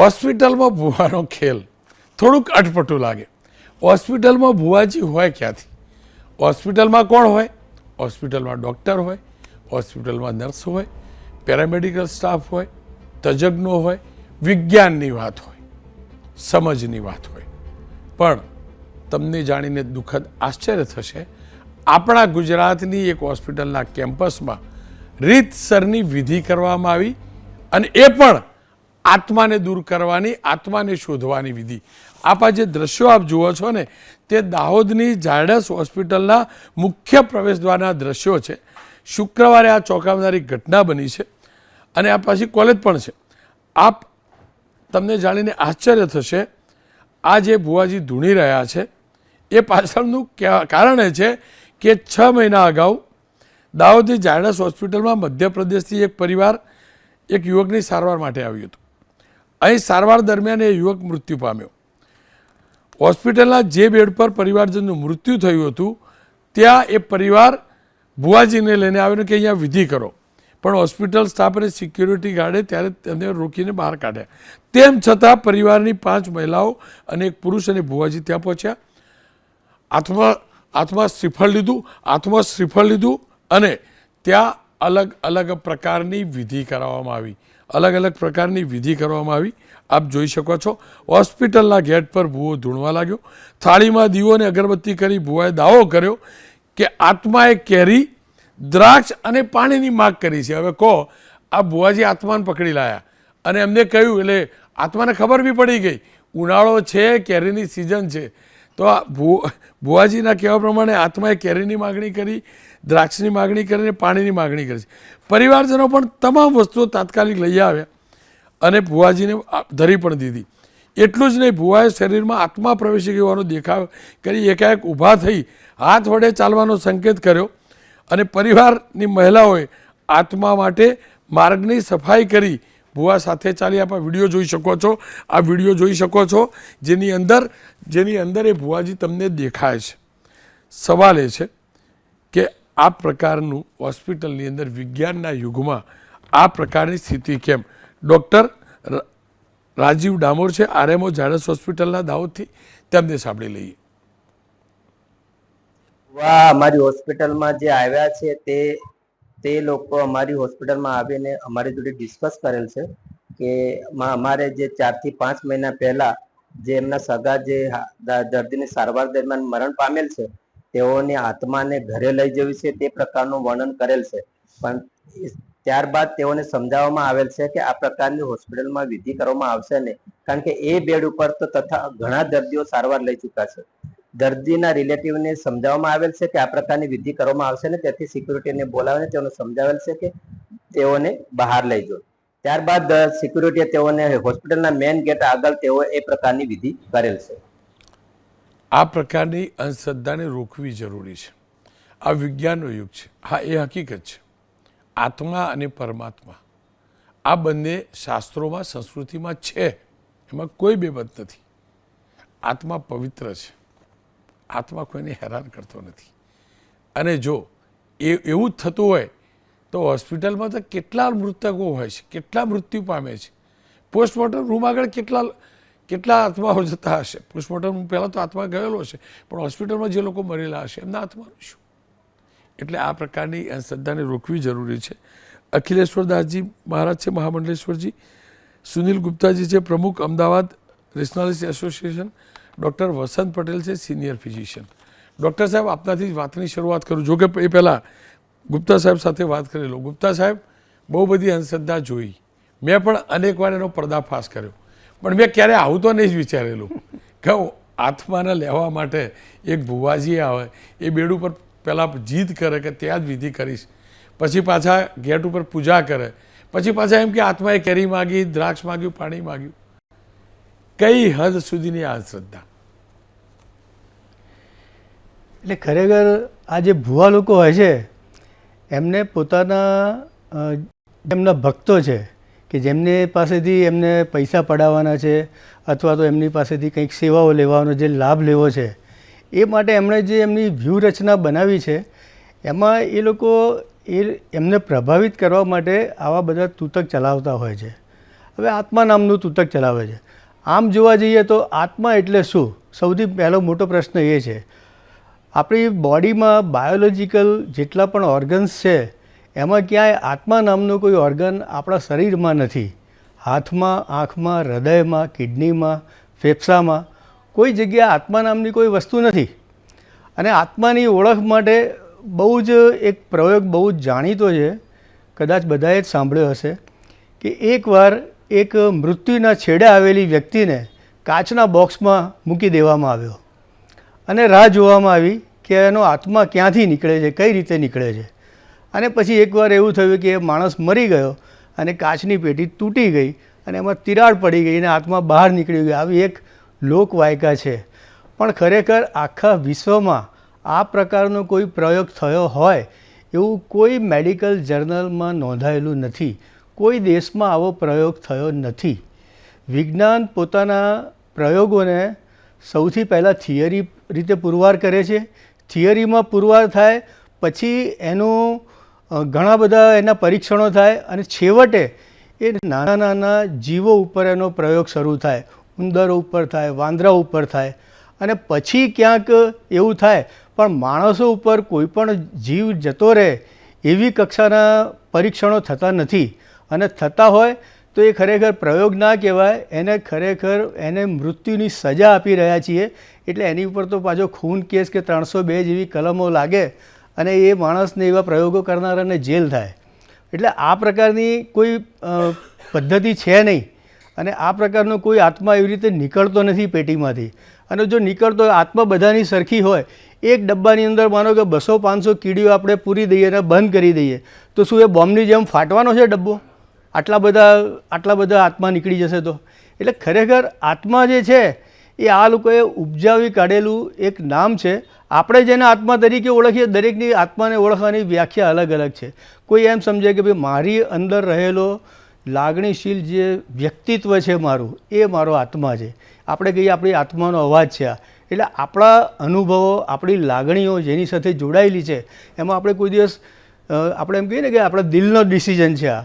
હોસ્પિટલમાં ભૂવાનો ખેલ. થોડુંક અટપટું લાગે. હોસ્પિટલમાં ભૂવાજી હોય ક્યાંથી? હોસ્પિટલમાં કોણ હોય? હોસ્પિટલમાં ડૉક્ટર હોય, હોસ્પિટલમાં નર્સ હોય, પેરામેડિકલ સ્ટાફ હોય, તજજ્ઞો હોય, વિજ્ઞાનની વાત હોય, સમજની વાત હોય. પણ તમને જાણીને દુઃખદ આશ્ચર્ય થશે, આપણા ગુજરાતની એક હોસ્પિટલના કેમ્પસમાં રીતસરની વિધિ કરવામાં આવી અને એ પણ આત્માને દૂર કરવાની, આત્માને શોધવાની વિધિ. આપ જે દ્રશ્યો આપ જુઓ છો ને, તે દાહોદની ઝાયડસ હોસ્પિટલના મુખ્ય પ્રવેશદ્વારના દ્રશ્યો છે. શુક્રવારે આ ચોંકાવનારી ઘટના બની છે અને આ પાછી કોલેજ પણ છે. આપ તમને જાણીને આશ્ચર્ય થશે, આ જે ભુવાજી ધૂણી રહ્યા છે, એ પાછળનું કારણ એ છે કે છ મહિના અગાઉ દાહોદની ઝાયડસ હોસ્પિટલમાં મધ્યપ્રદેશથી એક પરિવાર, એક યુવકની સારવાર માટે આવ્યું હતું. અહીં સારવાર દરમિયાન એ યુવક મૃત્યુ પામ્યો. હોસ્પિટલના જે બેડ પર પરિવારજનનું મૃત્યુ થયું હતું, ત્યાં એ પરિવાર ભુવાજીને લઈને આવ્યો કે અહીંયા વિધિ કરો. પણ હોસ્પિટલ સ્ટાફ અને સિક્યુરિટી ગાર્ડે ત્યારે તેમને રોકીને બહાર કાઢ્યા. તેમ છતાં પરિવારની પાંચ મહિલાઓ અને એક પુરુષ અને ભુવાજી ત્યાં પહોંચ્યા. હાથમાં હાથમાં શ્રીફળ લીધું હાથમાં શ્રીફળ લીધું અને ત્યાં અલગ અલગ પ્રકારની વિધિ કરાવવામાં આવી. અલગ અલગ પ્રકારની વિધિ કરવામાં આવી. આપ જોઈ શકો છો, હોસ્પિટલના ગેટ પર ભૂવો ધૂણવા લાગ્યો. થાળીમાં દીવોને અગરબત્તી કરી ભૂવાએ દાવો કર્યો કે આત્માએ કેરી, દ્રાક્ષ અને પાણીની માગ કરી છે. હવે કહો, આ ભુવાજી આત્માને પકડી લાયા. અને એમને કહ્યું, એટલે આત્માને ખબર બી પડી ગઈ, ઉનાળો છે, કેરીની સિઝન છે. તો આ ભુવાજીના કહેવા પ્રમાણે આત્માએ કેરીની માગણી કરી દ્રાક્ષની માગણી કરીને પાણીની માગણી કરી છે. પરિવારજનો પણ તમામ વસ્તુઓ તાત્કાલિક લઈ આવ્યા અને ભુવાજીને ધરી પણ દીધી. એટલું જ નહીં, ભુવાએ શરીરમાં આત્મા પ્રવેશી ગયો દેખાવ કરી એકાએક ઊભા થઈ હાથ વડે ચાલવાનો સંકેત કર્યો અને પરિવારની મહિલાઓએ આત્મા માટે માર્ગની સફાઈ કરી ભુવા સાથે ચાલી આપણે વીડિયો જોઈ શકો છો. આ વીડિયો જોઈ શકો છો. જેની અંદર જેની અંદર એ ભુવાજી તમને દેખાય છે. સવાલ એ છે આ પ્રકારનું હોસ્પિટલની અંદર વિજ્ઞાનના યુગમાં આ પ્રકારની સ્થિતિ કેમ? ડૉક્ટર રાજીવ ડામોર છે, આરએમઓ ઝાડસ હોસ્પિટલના દાહોદથી. તેમને સાંભળી લઈએ. વાહ અમારી હોસ્પિટલમાં જે આવ્યા છે, તે તે લોકો અમારી હોસ્પિટલમાં આવીને અમારી જોડે ડિસ્કસ કરેલ છે કે અમારે જે ચારથી પાંચ મહિના પહેલા જે એમના સગા જે દર્દીની સારવાર દરમિયાન મરણ પામેલ છે તેઓની આત્માને ઘરે લઈ જવી છે, તે પ્રકારનું વર્ણન કરેલ છે. પણ ત્યારબાદ તેઓને સમજાવવામાં આવેલ છે કે આ પ્રકારની હોસ્પિટલમાં વિધિ કરવામાં આવશે નહીં, કારણ કે એ બેડ ઉપર તો તથા ઘણા દર્દીઓ સારવાર લઈ ચૂક્યા છે. દર્દીના રિલેટિવને સમજાવવામાં આવેલ છે કે આ પ્રકારની વિધિ કરવામાં આવશે ને તેથી સિક્યુરિટીને બોલાવીને તેઓને સમજાવેલ છે કે તેઓને બહાર લઈ જાઓ ત્યારબાદ સિક્યુરિટીએ તેઓને હોસ્પિટલના મેઇન ગેટ આગળ તેઓ એ પ્રકારની વિધિ કરેલ છે. આ પ્રકારની અંધશ્રદ્ધાને રોકવી જરૂરી છે. આ વિજ્ઞાનનો યુગ છે. હા, એ હકીકત છે. આત્મા અને પરમાત્મા. આ બંને શાસ્ત્રોમાં, સંસ્કૃતિમાં છે. એમાં કોઈ બેબત નથી. આત્મા પવિત્ર છે. આત્મા કોઈને હેરાન કરતો નથી. અને જો એ એવું થતું હોય, તો હોસ્પિટલમાં તો કેટલા મૃતકો હોય છે, કેટલા મૃત્યુ પામે છે. પોસ્ટમોર્ટમ રૂમ આગળ કેટલા કેટલા આત્માઓ જતા હશે? પોસ્ટમોર્ટમ પહેલાં તો આત્મા ગયેલો હશે પણ હોસ્પિટલમાં જે લોકો મરેલા હશે, એમના આત્માનું શું? એટલે આ પ્રકારની અંધશ્રદ્ધાને રોકવી જરૂરી છે. અખિલેશ્વર દાસજી મહારાજ છે, મહામંડલેશ્વરજી. સુનિલ ગુપ્તાજી છે, પ્રમુખ, Ahmedabad rationalist association. Doctor Vasant Patel છે, સિનિયર ફિઝિશિયન. ડૉક્ટર સાહેબ, આપનાથી જ વાતની શરૂઆત કરું. જો કે એ પહેલાં ગુપ્તા સાહેબ સાથે વાત કરી લો. ગુપ્તા સાહેબ, બહુ બધી અંધશ્રદ્ધા જોઈ. મેં પણ અનેક વાર એનો પર્દાફાશ કર્યો. પણ મેં ક્યારે આવું તો નહીં જ વિચારેલું. કે આત્માને લેવા માટે એક ભુવાજી આવે, એ બેડ ઉપર પહેલાં જીદ કરે કે ત્યાં જ વિધિ કરીશ. પછી પાછા ગેટ ઉપર પૂજા કરે. પછી પાછા એમ કે આત્માએ કેરી માગી, દ્રાક્ષ માગ્યું, પાણી માગ્યું. કઈ હદ સુધીની આ શ્રદ્ધા? એટલે ખરેખર આ જે ભુવા લોકો હોય છે, એમને પોતાના એમના ભક્તો છે કે જેમને પાસેથી એમને પૈસા પડાવવાના છે અથવા તો એમની પાસેથી કંઈક સેવાઓ લેવાનો જે લાભ લેવો છે, એ માટે એમણે જે એમની વ્યૂહરચના બનાવી છે, એમાં એ લોકો એ એમને પ્રભાવિત કરવા માટે આવા બધા તૂતક ચલાવતા હોય છે. હવે આત્મા નામનું તૂતક ચલાવે છે. આમ જોવા જઈએ તો આત્મા એટલે શું? સૌથી પહેલો મોટો પ્રશ્ન એ છે. આપણી બોડીમાં બાયોલોજિકલ જેટલા પણ ઓર્ગન્સ છે એમાં ક્યાંય આત્મા નામનું કોઈ ઓર્ગન આપણા શરીરમાં નથી. હાથમાં, આંખમાં, હૃદયમાં, કિડનીમાં, ફેફસામાં કોઈ જગ્યાએ આત્મા નામની કોઈ વસ્તુ નથી. અને આત્માની ઓળખ માટે બહુ જ એક પ્રયોગ બહુ જ જાણીતો છે. કદાચ બધાએ જ સાંભળ્યો હશે કે એકવાર એક મૃત્યુના છેડે આવેલી વ્યક્તિને કાચના બોક્સમાં મૂકી દેવામાં આવ્યો. અને રાહ જોવામાં આવી કે એનો આત્મા ક્યાંથી નીકળે છે, કઈ રીતે નીકળે છે. અને પછી એકવાર એવું થયું કે એ માણસ મરી ગયો અને કાચની પેટી તૂટી ગઈ અને એમાં તિરાડ પડી ગઈ અને આત્મા બહાર નીકળી ગયો. આવી એક લોકવાયકા છે. પણ ખરેખર આખા વિશ્વમાં આ પ્રકારનો કોઈ પ્રયોગ થયો હોય એવું કોઈ મેડિકલ જર્નલમાં નોંધાયેલું નથી. કોઈ દેશમાં આવો પ્રયોગ થયો નથી. વિજ્ઞાન પોતાના પ્રયોગોને સૌથી પહેલાં થિયરી રીતે પુરવાર કરે છે. થિયરીમાં પુરવાર થાય, પછી એનું ઘણા બધા એના પરીક્ષણો થાય અને છેવટે એ નાના નાના જીવો ઉપર એનો પ્રયોગ શરૂ થાય. ઉંદરો ઉપર થાય, વાંદરા ઉપર થાય અને પછી ક્યાંક એવું થાય, પણ માણસો ઉપર કોઈ પણ જીવ જતો રહે એવી કક્ષાના પરીક્ષણો થતા નથી. અને થતા હોય તો એ ખરેખર પ્રયોગ ના કહેવાય, એને ખરેખર એને મૃત્યુની સજા આપી રહ્યા છીએ. એટલે એની ઉપર તો પાછો ખૂન કેસ કે ત્રણસો બે જેવી કલમો લાગે અને એ માણસને એવા પ્રયોગો કરનારાને જેલ થાય. એટલે આ પ્રકારની કોઈ પદ્ધતિ છે નહીં. અને આ પ્રકારનો કોઈ આત્મા એવી રીતે નીકળતો નથી પેટીમાંથી. અને જો નીકળતો આત્મા બધાની સરખી હોય, એક ડબ્બાની અંદર માનો કે બસો પાંચસો કીડીઓ આપણે પૂરી દઈએ અને બંધ કરી દઈએ, તો શું એ બોમ્બની જેમ ફાટવાનો છે ડબ્બો? આટલા બધા આટલા બધા આત્મા નીકળી જશે તો. એટલે ખરેખર આત્મા જે છે એ આ લોકોએ ઉપજાવી કાઢેલું એક નામ છે. આપણે જેને આત્મા તરીકે ઓળખીએ દરેકની આત્માને ઓળખવાની વ્યાખ્યા અલગ અલગ છે. કોઈ એમ સમજે કે ભાઈ મારી અંદર રહેલો લાગણીશીલ જે વ્યક્તિત્વ છે મારું એ મારો આત્મા છે. આપણે કહીએ આપણી આત્માનો અવાજ છે આ. એટલે આપણા અનુભવો આપણી લાગણીઓ જેની સાથે જોડાયેલી છે એમાં આપણે કોઈ દિવસ આપણે એમ કહીએ ને કે આપણા દિલનો ડિસિઝન છે આ.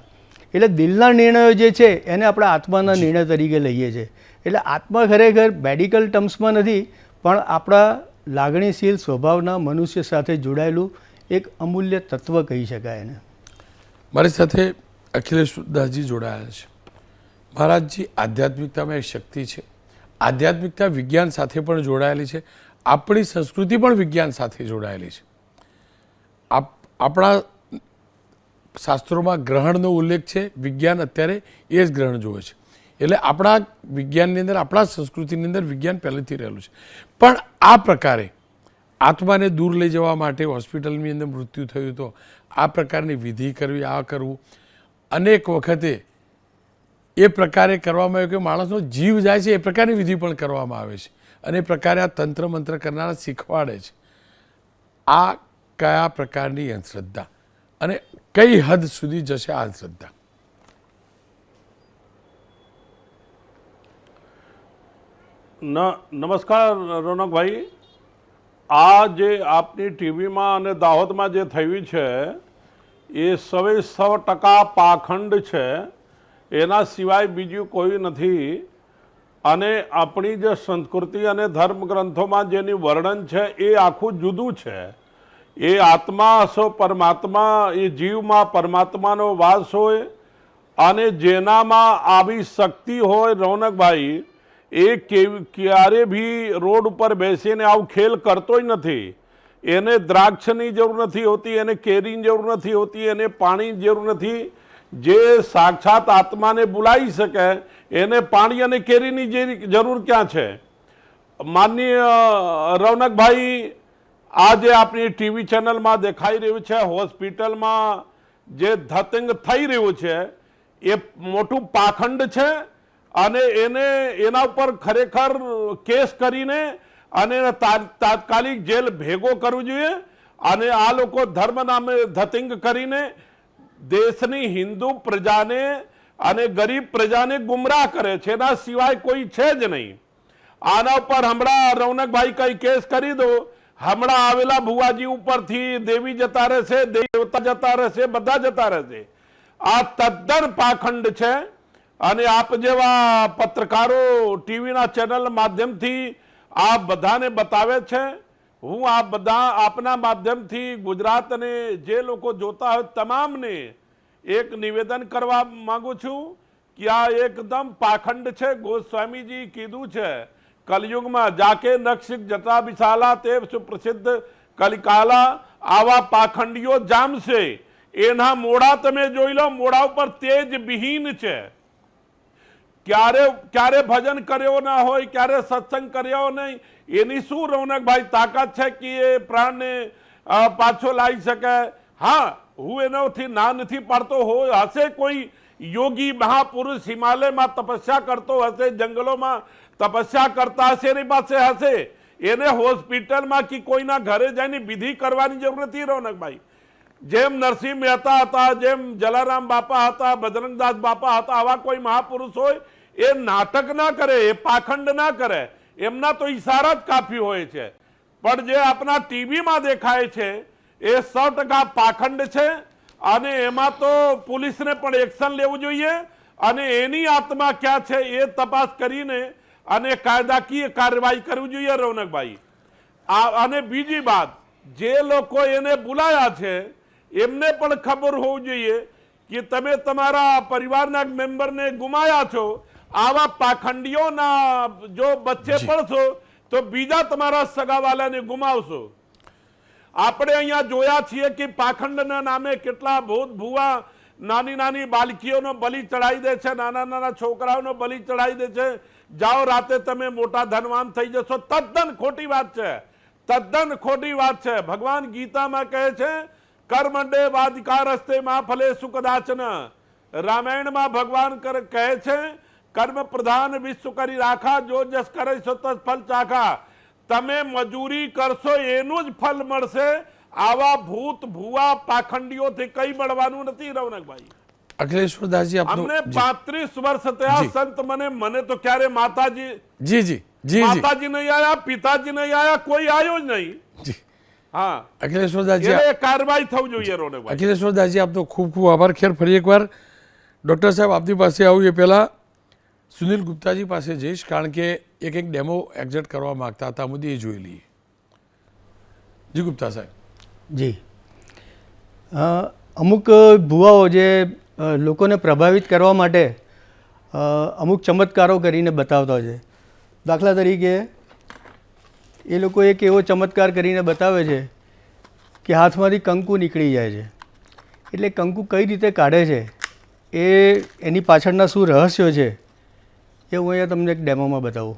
એટલે દિલના નિર્ણયો જે છે એને આપણે આત્માના નિર્ણય તરીકે લઈએ છીએ એટલે આત્મા ખરેખર મેડિકલ ટર્મ્સમાં નથી, પણ આપણા લાગણીશીલ સ્વભાવના મનુષ્ય સાથે જોડાયેલું એક અમૂલ્ય તત્વ કહી શકાય એને. મારી સાથે અખિલેશ દાસજી જોડાયેલા છે. મહારાજજી, આધ્યાત્મિકતામાં એક શક્તિ છે. આધ્યાત્મિકતા વિજ્ઞાન સાથે પણ જોડાયેલી છે. આપણી સંસ્કૃતિ પણ વિજ્ઞાન સાથે જોડાયેલી છે. આપ, આપણા શાસ્ત્રોમાં ગ્રહણનો ઉલ્લેખ છે. વિજ્ઞાન અત્યારે એ જ ગ્રહણ જોવે છે. એટલે આપણા વિજ્ઞાનની અંદર, આપણા સંસ્કૃતિની અંદર વિજ્ઞાન પહેલેથી રહેલું છે. પણ આ પ્રકારે આત્માને દૂર લઈ જવા માટે હોસ્પિટલની અંદર મૃત્યુ થયું તો આ પ્રકારની વિધિ કરવી, આ કરવું. અનેક વખતે એ પ્રકારે કરવામાં આવ્યું કે માણસનો જીવ જાય છે, એ પ્રકારની વિધિ પણ કરવામાં આવે છે. અને એ પ્રકારે આ તંત્ર મંત્ર કરનારા શીખવાડે છે. આ કયા પ્રકારની અંધશ્રદ્ધા? અને કઈ હદ સુધી જશે આ અંધશ્રદ્ધા? ન, નમસ્કાર, રોનકભાઈ. આ જે આપની ટીવીમાં અને દાહોદમાં જે થયું છે, એ સવે સો ટકા પાખંડ છે. એના સિવાય બીજું કોઈ નથી. અને આપણી જે સંસ્કૃતિ અને ધર્મ ગ્રંથોમાં જેની વર્ણન છે, એ આખું જુદું છે. એ આત્મા હશો પરમાત્મા, એ જીવમાં પરમાત્માનો વાસ હોય, અને જેનામાં આવી શક્તિ હોય, રોનકભાઈ એ કે ક્યારે બી રોડ ઉપર બેસીને આવું ખેલ કરતો જ નથી. એને દ્રાક્ષની જરૂર નથી હોતી, એને કેરીની જરૂર નથી હોતી, એને પાણીની જરૂર નથી. જે સાક્ષાત આત્માને બોલાવી શકે, એને પાણી અને કેરીની જરૂર ક્યાં છે? માનનીય રૌનકભાઈ, આજે આપણી ટીવી ચેનલમાં દેખાઈ રહ્યું છે, હોસ્પિટલમાં જે ધતંગ થઈ રહ્યું છે, એ મોટું પાખંડ છે અને એને, એના ઉપર ખરેખર કેસ કરીને અને તાત્કાલિક જેલ ભેગો કરવું જોઈએ અને આ લોકો ધર્મ નામે ધતિંગ કરીને દેશની હિન્દુ પ્રજાને અને ગરીબ પ્રજાને ગુમરાહ કરે છે. એના સિવાય કોઈ છે જ નહીં. આના ઉપર હમણાં રૌનકભાઈ કઈ કેસ કરી દો. હમણાં આવેલા ભુવાજી ઉપરથી દેવી જતા રહેશે, દેવતા જતા રહેશે, બધા જતા રહેશે. આ તદ્દન પાખંડ છે. અને આપ જેવા પત્રકારો ટીવીના ચેનલ માધ્યમથી આ બધાને બતાવે છે. હું આ બધા આપના માધ્યમથી ગુજરાત અને જે લોકો જોતા હોય તમામને એક નિવેદન કરવા માગું છું કે આ એકદમ પાખંડ છે. ગોસ્વામીજી કીધું છે, કલયુગમાં જાકે નક્ષિક જટા વિશાલા તે સુપ્રસિદ્ધ કલિકાલા આવા પાખંડીઓ જામશે. એના મોડા તમે જોઈ લો, મોડા ઉપર તેજ વિહીન છે. ક્યારે ક્યારે ભજન કર્યો ના હોય, ક્યારે સત્સંગ કર્યો નહીં, એની શું રૌનકભાઈ તાકાત છે કે એ પ્રાણને પાછો લાવી શકે? હા, હું એનાથી ના નથી પાડતો હોય હશે કોઈ યોગી મહાપુરુષ હિમાલયમાં તપસ્યા કરતો હશે, જંગલોમાં તપસ્યા કરતા હશે, એની પાસે હશે? એને હોસ્પિટલમાં કે કોઈના ઘરે જઈને વિધિ કરવાની જરૂર નથી રૌનકભાઈ. જેમ નરસિંહ મહેતા હતા, જેમ જલારામ બાપા હતા, બજરંગદાસ બાપા હતા, આવા કોઈ મહાપુરુષ હોય એ નાટક ના કરે, એ પાખંડ ના કરે, એમના તો ઈશારા જ કાફી હોય છે. પણ જે આપણા ટીવીમાં દેખાય છે, એ સો ટકા પાખંડ છે અને એમાં તો પોલીસને પણ એક્શન લેવું જોઈએ અને એની આત્મા ક્યાં છે એ તપાસ કરીને અને કાયદાકીય કાર્યવાહી કરવી જોઈએ, રૌનકભાઈ. આ અને બીજી વાત, જે લોકો એને બોલાયા છે, એમને પણ ખબર હોવું જોઈએ કે તમે તમારા પરિવારના મેમ્બરને ગુમાયા છો આવા પાખંડીઓના જો બચ્ચે પડશો તો બીજા તમારા સગાવાલાને ગુમાવશો. આપણે અહીંયા જોયા છીએ કે પાખંડના નામે કેટલા ભૂત ભુવા નાની નાની બાલકીઓનો બલિ ચડાવી દે છે નાના નાના છોકરાઓનો બલિ ચડાવી દે છે. જાઓ રાતે તમે મોટા ધનવાન થઈ જશો. તદ્દન ખોટી વાત છે. તદ્દન ખોટી વાત છે. ભગવાન ગીતામાં કહે છે કર્મંડે વાદિકા રસ્તે માં ફલે સુકદાચન રામાયણમાં ભગવાન કહે છે કર્મ પ્રધાન વિશ્વ કરી રાખા જો જસ કરે so તસ ફલ ચાખા તમે મજૂરી કરશો એનું જ ફલ મળશે આવા ભૂત ભુવા પાખંડીઓથી કઈ મળવાનું નથી રૌનકભાઈ અખિલેશ્વર દાસજી આપનું અમને પાંત્રીસ વર્ષ થયા જી. સંત મને મને તો ક્યારે માતાજી જી જી જી જી માતાજી નહીં આયા પિતાજી નહીં આયા કોઈ આવ્યો જ નહીં જી હા અખિલેશ્વર દાસજી એને કાર્યવાહી થવું જોઈએ રોનકભાઈ અખિલેશ્વર દાસજી આપનો ખૂબ ખૂબ આભાર ખેર ફરી એકવાર ડૉક્ટર સાહેબ આપની પાસે આવું એ પહેલાં સુનિલ ગુપ્તાજી પાસે જઈશ કારણ કે એક એક ડેમો એક્ઝેક્ટ કરવા માગતા હતા, મુદ્દે એ જોઈ લઈએ. જી ગુપ્તા સાહેબ. જી. અમુક ભુવાઓ જે લોકોને પ્રભાવિત કરવા માટે અમુક ચમત્કારો કરીને બતાવતા હોય છે. દાખલા તરીકે, એ લોકો એક એવો ચમત્કાર કરીને બતાવે છે કે હાથમાંથી કંકુ નીકળી જાય છે. એટલે કંકુ કઈ રીતે કાઢે છે, એ એની પાછળના શું રહસ્યો છે એ હું અહીંયા તમને એક ડેમોમાં બતાવું.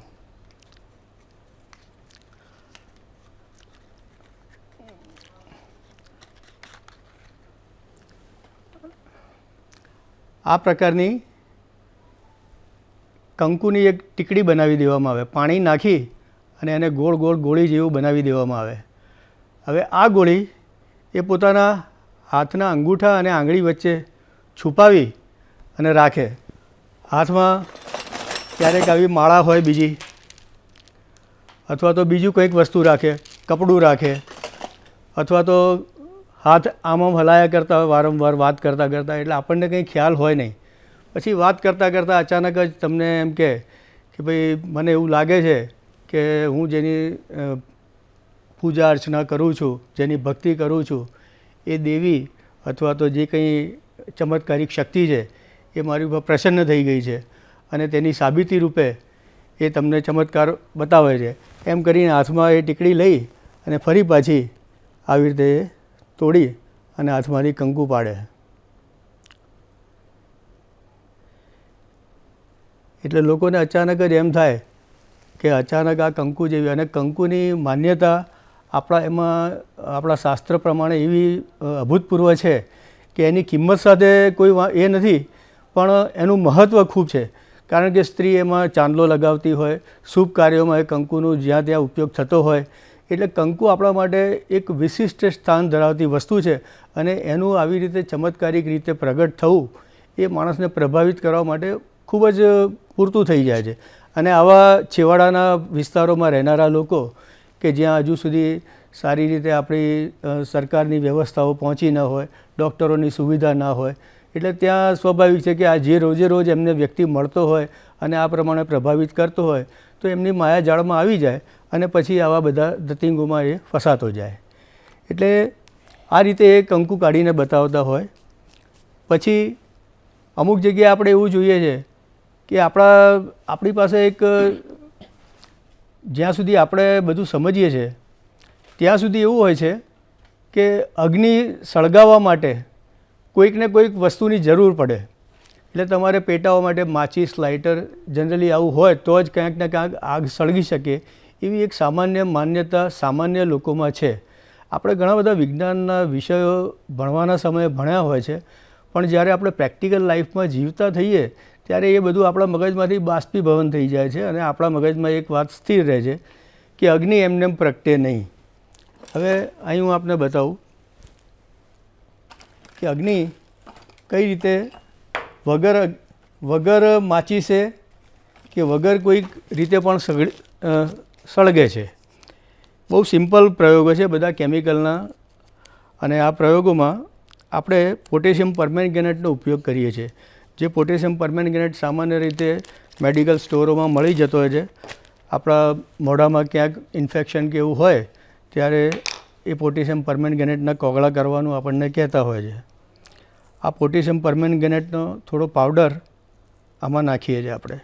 આ પ્રકારની કંકુની એક ટીકડી બનાવી દેવામાં આવે. પાણી નાખી અને એને ગોળ ગોળ ગોળી જેવું બનાવી દેવામાં આવે. હવે આ ગોળી એ પોતાના હાથના અંગૂઠા અને આંગળી વચ્ચે છુપાવી અને રાખે. હાથમાં ક્યારેક આવી માળા હોય બીજી. અથવા તો બીજું કંઈક વસ્તુ રાખે, કપડું રાખે, અથવા તો હાથ આમ આમ હલાયા કરતા હોય, વારંવાર વાત કરતાં કરતાં, એટલે આપણને કંઈ ખ્યાલ હોય નહીં. પછી વાત કરતાં કરતાં અચાનક જ તમને એમ કહે કે ભાઈ, મને એવું લાગે છે કે હું જેની પૂજા અર્ચના કરું છું, જેની ભક્તિ કરું છું, એ દેવી અથવા તો જે કંઈ ચમત્કારિક શક્તિ છે, એ મારી ઉપર પ્રસન્ન થઈ ગઈ છે. અને તેની સાબિતી રૂપે એ તમને ચમત્કાર બતાવે છે. એમ કરીને હાથમાં એ ટીકડી લઈ અને ફરી પાછી આવી રીતે તોડી અને હાથમાંથી કંકુ પાડે. એટલે લોકોને અચાનક જ એમ થાય કે અચાનક આ કંકુ જેવી અને કંકુની માન્યતા આપણા એમાં, આપણા શાસ્ત્ર પ્રમાણે એવી અભૂતપૂર્વ છે કે એની કિંમત સાથે કોઈ એ નથી, પણ એનું મહત્ત્વ ખૂબ છે. કારણ કે સ્ત્રી એમાં ચાંદલો લગાવતી હોય, શુભ કાર્યોમાં એ કંકુનો જ્યાં ત્યાં ઉપયોગ થતો હોય, એટલે કંકુ આપણા માટે એક વિશિષ્ટ સ્થાન ધરાવતી વસ્તુ છે અને એનું આવી રીતે ચમત્કારિક રીતે પ્રગટ થવું એ માણસને પ્રભાવિત કરવા માટે ખૂબ જ પૂરતું થઈ જાય છે. અને આવા છેવાડાના વિસ્તારોમાં રહેનારા લોકો કે જ્યાં હજુ સુધી સારી રીતે આપણી સરકારની વ્યવસ્થાઓ પહોંચી ન હોય, ડૉક્ટરોની સુવિધા ના હોય એટલે ત્યાં સ્વાભાવિક છે કે આ જે રોજે રોજ એમને વ્યક્તિ મળતો હોય અને આ પ્રમાણે પ્રભાવિત કરતો હોય, તો એમની માયા જાળમાં આવી જાય અને પછી આવા બધા દતિંગોમાં એ ફસાતો જાય. એટલે આ રીતે એ કંકુ કાઢીને બતાવતા હોય. પછી અમુક જગ્યાએ આપણે એવું જોઈએ છે કે આપણા, આપણી પાસે એક, જ્યાં સુધી આપણે બધું સમજીએ છીએ, ત્યાં સુધી એવું હોય છે કે અગ્નિ સળગાવવા માટે કોઈક ને કોઈક વસ્તુની જરૂર પડે. એટલે તમારે પેટાવા માટે માચીસ લાઇટર જનરલી આવું હોય તો જ ક્યાંક ને ક્યાંક આગ સળગી શકે એવી એક સામાન્ય માન્યતા સામાન્ય લોકોમાં છે. આપણે ઘણા બધા વિજ્ઞાનના વિષયો ભણવાના સમયે ભણ્યા હોય છે, પણ જ્યારે આપણે પ્રેક્ટિકલ લાઈફમાં જીવતા થઈએ, ત્યારે એ બધું આપણા મગજમાંથી બાષ્પીભવન થઈ જાય છે અને આપણા મગજમાં એક વાત સ્થિર રહે છે કે અગ્નિ એમને એમ પ્રગટે નહીં. હવે અહીં હું આપને બતાવું કે અગ્નિ કઈ રીતે વગર વગર માચીસે કે વગર કોઈક રીતે પણ સગળ સળગે છે? બહુ સિમ્પલ પ્રયોગો છે બધા કેમિકલના અને આ પ્રયોગોમાં આપણે પોટેશિયમ પરમેંગેનેટનો ઉપયોગ કરીએ છીએ. જે પોટેશિયમ પરમેંગેનેટ સામાન્ય રીતે મેડિકલ સ્ટોરોમાં મળી જતો હોય છે. આપણા મોઢામાં ક્યાંક ઇન્ફેક્શન કે એવું હોય, ત્યારે એ પોટેશિયમ પરમેંગેનેટના કોગળા કરવાનું આપણને કહેતા હોય છે. આ પોટેશિયમ પરમેંગેનેટનો થોડો પાવડર આમાં નાખીએ છીએ આપણે.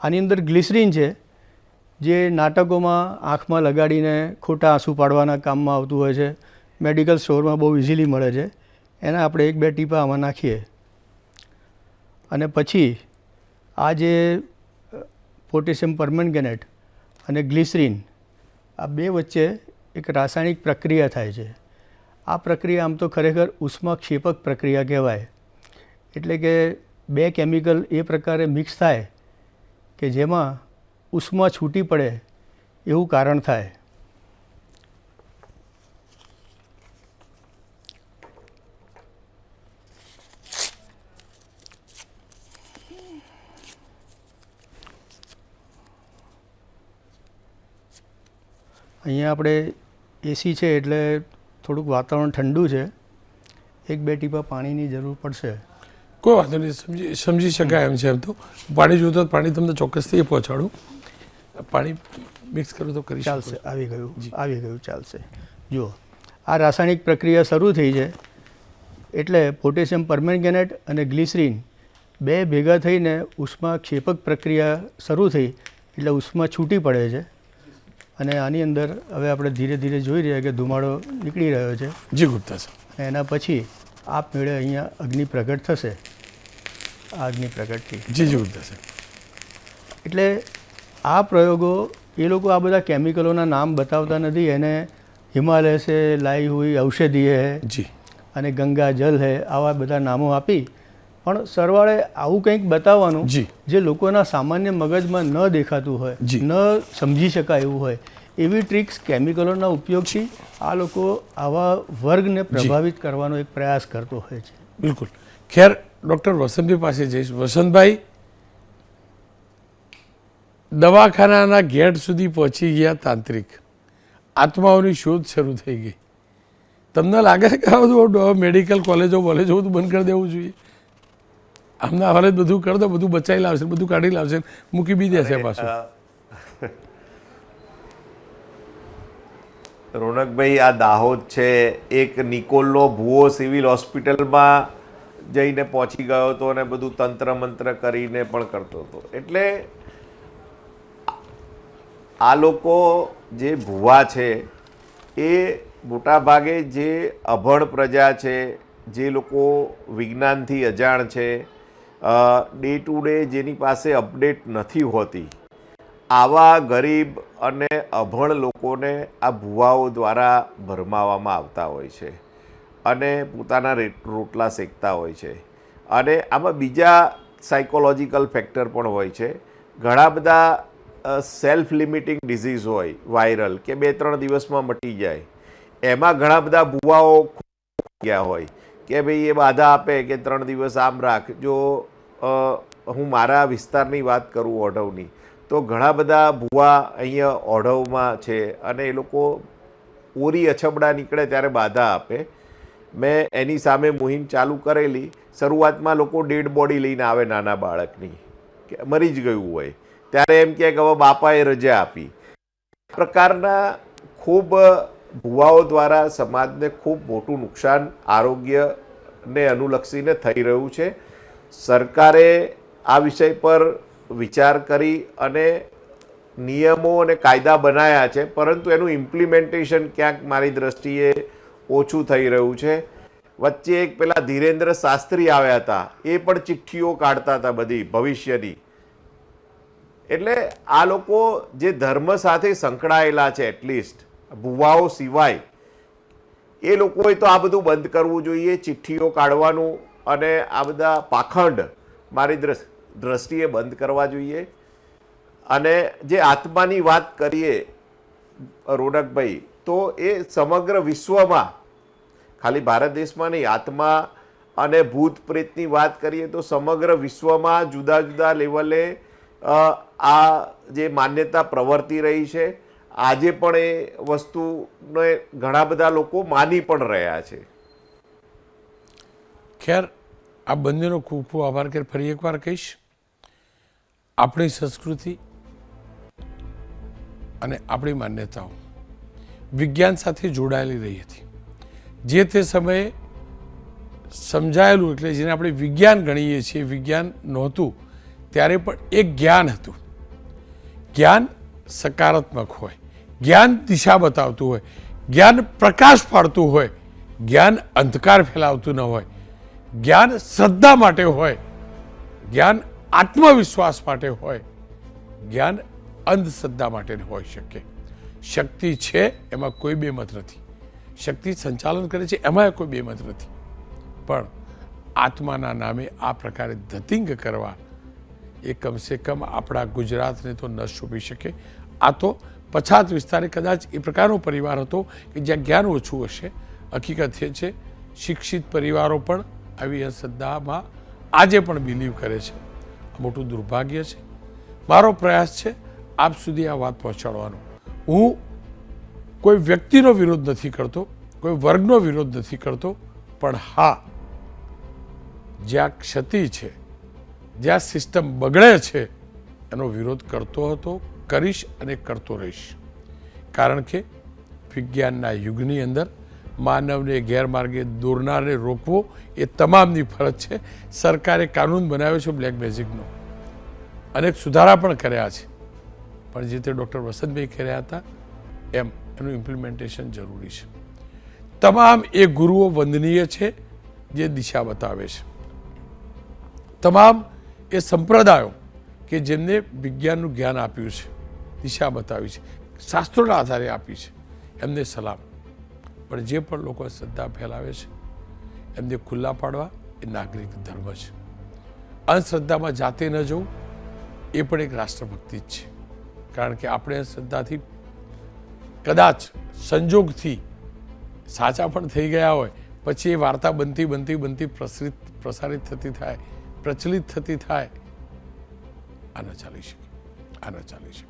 આની અંદર ગ્લિસરીન છે, જે નાટકોમાં આંખમાં લગાડીને ખોટા આંસુ પાડવાના કામમાં આવતું હોય છે. મેડિકલ સ્ટોરમાં બહુ ઇઝીલી મળે છે. એના આપણે એક બે ટીપા આમાં નાખીએ. અને પછી આ જે પોટેશિયમ પરમેંગેનેટ અને ગ્લિસરીન, આ બે વચ્ચે એક રાસાયણિક પ્રક્રિયા થાય છે. આ પ્રક્રિયા આમ તો ખરેખર ઉષ્માક્ષેપક પ્રક્રિયા કહેવાય. એટલે કે બે કેમિકલ એ પ્રકારે મિક્સ થાય કે જેમાં ઉષ્મા છૂટી પડે એવું કારણ થાય. અહીંયા આપણે એસી છે એટલે થોડુંક વાતાવરણ ઠંડુ છે. એક બે ટીપા પાણીની જરૂર પડશે. કોઈ વાંધો નહીં સમજી સમજી શકાય એમ છે એમ તો. પાણી જોતું તો પાણી તમને ચોક્કસથી પહોંચાડું. પાણી મિક્સ કરું તો કરી ચાલશે આવી ગયું આવી ગયું ચાલશે. જુઓ આ રાસાયણિક પ્રક્રિયા શરૂ થઈ છે. એટલે પોટેશિયમ પરમેંગેનેટ અને ગ્લિસરીન બે ભેગા થઈને ઉષ્મા ક્ષેપક પ્રક્રિયા શરૂ થઈ એટલે ઉષ્મા છૂટી પડે છે. અને આની અંદર હવે આપણે ધીરે ધીરે જોઈ રહ્યા કે ધુમાડો નીકળી રહ્યો છે. જી ગુપ્તા સર એના પછી આપમેળે અહીંયા અગ્નિ પ્રગટ થશે. આ અગ્નિ પ્રગટથી. જી જી ગુપ્તા સર એટલે આ પ્રયોગો એ લોકો આ બધા કેમિકલોના નામ બતાવતા નથી. એને હિમાલય છે લાઈ હુઈ ઔષધિ હે જી. અને ગંગા જલ હે આવા બધા નામો આપી પણ સરવાળે આવું કંઈક બતાવવાનું જી. લોકોના સામાન્ય મગજમાં ન દેખાતું હોય. ન સમજી શકાય એવું હોય એવી ટ્રિક્સ કેમિકલોના ઉપયોગથી આ લોકો આવા વર્ગને પ્રભાવિત કરવાનો એક પ્રયાસ કરતો હોય છે. બિલકુલ. ખેર ડૉક્ટર વસંતભાઈ પાસે જઈશ. વસંતભાઈ દવાખાનાના ગેટ સુધી પહોંચી ગયા તાંત્રિક. આત્માઓની શોધ શરૂ થઈ ગઈ. તમને લાગે છે કે આ બધું મેડિકલ કોલેજો કોલેજો બધું બંધ કરી દેવું જોઈએ? આમના હવાલે બધું કરી દો બધું બચાવી લાવશે બધું કાઢી લાવશે મૂકી બી દેશે પાછું. રોનકભાઈ આ દાહોદ છે. એક નિકોલનો ભૂવો સિવિલ હોસ્પિટલમાં જઈને પહોંચી ગયો હતો અને બધું તંત્ર મંત્ર કરીને પણ કરતો હતો. એટલે આ લોકો જે ભૂવા છે એ મોટા ભાગે જે અભણ પ્રજા છે જે લોકો વિજ્ઞાનથી અજાણ છે ડે ટુ ડે જેની પાસે અપડેટ નથી હોતી, આવા ગરીબ અને અભણ લોકોને આ ભુવાઓ દ્વારા ભરમાવવામાં આવતા હોય છે અને પોતાના રોટલા શેકતા હોય છે. અને આમાં બીજા સાયકોલોજીકલ ફેક્ટર પણ હોય છે. ઘણા બધા સેલ્ફ લિમિટિંગ ડિઝીઝ હોય વાયરલ કે બે ત્રણ દિવસમાં મટી જાય. એમાં ઘણા બધા ભુવાઓ ગયા હોય. કે ભાઈ એ બાધા આપે કે ત્રણ દિવસ આમ રાખ. જો હું મારા વિસ્તારની વાત કરું ઓઢવની, તો ઘણા બધા ભુવા અહીંયા ઓઢવમાં છે અને એ લોકો ઓરી અછબડા નીકળે ત્યારે બાધા આપે. મેં એની સામે મુહિમ ચાલુ કરેલી. શરૂઆતમાં લોકો ડેડ બોડી લઈને આવે નાના બાળકની. કે મરી જ ગયું હોય. ત્યારે એમ કહે કે હવે બાપાએ રજા આપી. પ્રકારના ખૂબ ભુવાઓ દ્વારા સમાજને ખૂબ મોટું નુકસાન આરોગ્યને અનુલક્ષીને થઈ રહ્યું છે. સરકારે આ વિષય પર વિચાર કરી અને નિયમો અને કાયદા બનાવ્યા છે, પરંતુ એનું ઇમ્પ્લિમેન્ટેશન ક્યાંક મારી દ્રષ્ટિએ ઓછું થઈ રહ્યું છે. વચ્ચે એક પેલા ધીરેન્દ્ર શાસ્ત્રી આવ્યા હતા, એ પણ ચિઠ્ઠીઓ કાઢતા હતા બધી ભવિષ્યની. એટલે આ લોકો જે ધર્મ સાથે સંકળાયેલા છે એટલીસ્ટ ભુવાઓ સિવાય. એ લોકોએ તો આ બધું બંધ કરવું જોઈએ, ચિઠ્ઠીઓ કાઢવાનું અને આ બધા પાખંડ મારી દ્રષ્- દ્રષ્ટિએ બંધ કરવા જોઈએ. અને જે આત્માની વાત કરીએ, રોનકભાઈ, તો એ સમગ્ર વિશ્વમાં, ખાલી ભારત દેશમાં નહીં, આત્મા અને ભૂત પ્રેતની વાત કરીએ તો સમગ્ર વિશ્વમાં જુદા જુદા લેવલે આ જે માન્યતા પ્રવર્તી રહી છે. આજે પણ એ વસ્તુને ઘણા બધા લોકો માની પણ રહ્યા છે. ખેર, આ બંનેનો ખૂબ ખૂબ આભાર ખેર. ફરી એકવાર કહીશ, આપણી સંસ્કૃતિ અને આપણી માન્યતાઓ વિજ્ઞાન સાથે જોડાયેલી રહી હતી. જે તે સમયે સમજાયેલું એટલે જેને આપણે વિજ્ઞાન ગણીએ છીએ, વિજ્ઞાન નહોતું, ત્યારે પણ એક જ્ઞાન હતું. જ્ઞાન સકારાત્મક હોય. જ્ઞાન દિશા બતાવતું હોય, જ્ઞાન પ્રકાશ પાડતું હોય, જ્ઞાન અંધકાર ફેલાવતું ન હોય, જ્ઞાન શ્રદ્ધા માટે હોય, જ્ઞાન આત્મવિશ્વાસ માટે હોય, જ્ઞાન અંધશ્રદ્ધા માટે હોઈ શકે. શક્તિ છે એમાં કોઈ બેમત નથી. શક્તિ સંચાલન કરે છે એમાં કોઈ બેમત નથી. પણ આત્માના નામે આ પ્રકારે ધતિંગ કરવા એ કમસે કમ આપણા ગુજરાતને તો ન શોભી શકે. આ તો પછાત વિસ્તારે કદાચ એ પ્રકારનો પરિવાર હતો કે જ્યાં જ્ઞાન ઓછું હશે. હકીકત એ છે, શિક્ષિત પરિવારો પણ આવી અંધશ્રદ્ધામાં આજે પણ બિલીવ કરે છે. આ મોટું દુર્ભાગ્ય છે. મારો પ્રયાસ છે આપ સુધી આ વાત પહોંચાડવાનો. હું કોઈ વ્યક્તિનો વિરોધ નથી કરતો, કોઈ વર્ગનો વિરોધ નથી કરતો, પણ હા, જ્યાં ક્ષતિ છે, જ્યાં સિસ્ટમ બગડે છે, એનો વિરોધ કરતો હતો કરીશ અને કરતો રહીશ. કારણ કે વિજ્ઞાનના યુગની અંદર માનવને ગેરમાર્ગે દોરનારને રોકવો એ તમામની ફરજ છે. સરકારે કાનૂન બનાવ્યો છે બ્લેક મેજિકનો. અનેક સુધારા પણ કર્યા છે. પણ જે તે ડૉક્ટર વસંતભાઈ કર્યા હતા, એમ એનું ઇમ્પ્લિમેન્ટેશન જરૂરી છે. તમામ એ ગુરુઓ વંદનીય છે જે દિશા બતાવે છે. તમામ એ સંપ્રદાયો કે જેમને વિજ્ઞાનનું જ્ઞાન આપ્યું છે. દિશા બતાવી છે. શાસ્ત્રોના આધારે આપી છે. એમને સલામ. પણ જે પણ લોકો શ્રદ્ધા ફેલાવે છે, એમને ખુલ્લા પાડવા એ નાગરિક ધર્મ છે. અંધશ્રદ્ધામાં જાતે ન જવું, એ પણ એક રાષ્ટ્રભક્તિ જ છે. કારણ કે આપણે અંધશ્રદ્ધાથી કદાચ સંજોગથી સાચા પણ થઈ ગયા હોય, પછી એ વાર્તા બનતી બનતી બનતી પ્રસરિત, પ્રસારિત થતી થાય, પ્રચલિત થતી થાય, આ ન ચાલી શકે. આ ન ચાલી શકે.